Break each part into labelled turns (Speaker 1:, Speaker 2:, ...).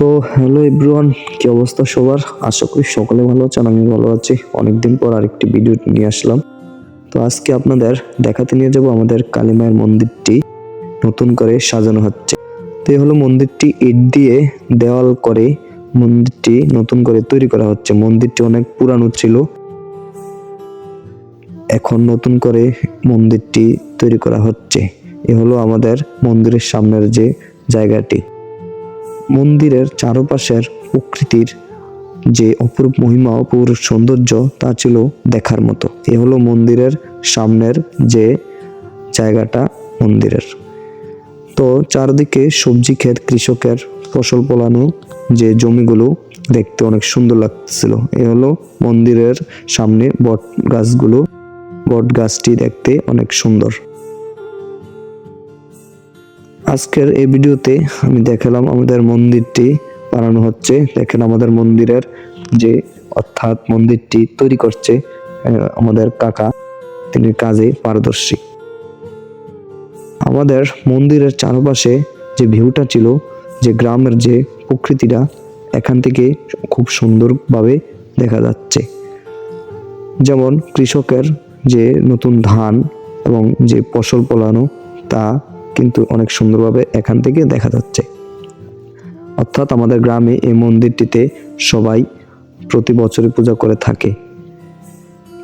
Speaker 1: তো hello everyone, কি অবস্থা সবার? আশা করি সকলে ভালো আছেন আমি ভালো আছি। অনেকদিন পর আরেকটি ভিডিও নিয়ে আসলাম। তো আজকে আপনাদের দেখাতে নিয়ে যাব আমাদের কালীমায়ের মন্দিরটি নতুন করে সাজানো হচ্ছে। তো এই হলো মন্দিরটি ইট দিয়ে দেওয়াল করে মন্দিরটি নতুন করে তৈরি করা হচ্ছে। মন্দিরটি অনেক পুরানো ছিল। এখন নতুন করে মন্দিরটি তৈরি করা হচ্ছে। এ হলো আমাদের মন্দিরের সামনের যে জায়গাটি। মন্দিরের চারপাশের প্রকৃতির যে অপরূপ মহিমা, অপরূপ সৌন্দর্য, তা ছিল দেখার মতো। এ হলো মন্দিরের সামনের যে জায়গাটা মন্দিরের। তো চারদিকে সবজি ক্ষেত, কৃষকের ফসল ফলানো যে জমিগুলো দেখতে অনেক সুন্দর লাগছিল এ হলো মন্দিরের সামনে বট গাছগুলো। বট গাছটি দেখতে অনেক সুন্দর। আজকের এই ভিডিওতে আমি দেখালাম আমাদের মন্দিরটি বানানো হচ্ছে। দেখেন আমাদের মন্দিরের যে অর্থাৎ মন্দিরটি তৈরি করছে আমাদের কাকা। তিনি কাজে পারদর্শী। আমাদের মন্দিরের চারপাশে যে ভিউটা ছিল, যে গ্রামের যে প্রকৃতিটা, এখান থেকে খুব সুন্দরভাবে দেখা যাচ্ছে। যেমন কৃষকের যে নতুন ধান এবং যে ফসল ফলানো, তা কিন্তু অনেক সুন্দরভাবে এখান থেকে দেখা যাচ্ছে। অর্থাৎ আমাদের গ্রামে এই মন্দিরটিতে সবাই প্রতি বছরই পূজা করে থাকে।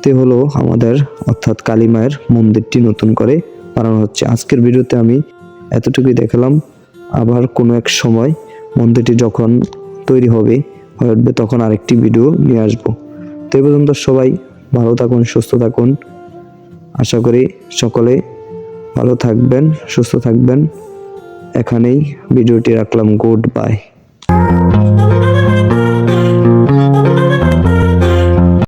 Speaker 1: তে হলো আমাদের, অর্থাৎ কালী মায়ের মন্দিরটি নতুন করে বানানো হচ্ছে। আজকের ভিডিওতে আমি এতটুকুই দেখালাম। আবার কোনো এক সময় মন্দিরটি যখন তৈরি হবে হয়ে উঠবে তখন আরেকটি ভিডিও নিয়ে আসব। তো এই পর্যন্ত সবাই ভালো থাকুন, সুস্থ থাকুন। আশা করি সকলে ভালো থাকবেন সুস্থ থাকবেন। এখানেই ভিডিওটি রাখলাম গুড বাই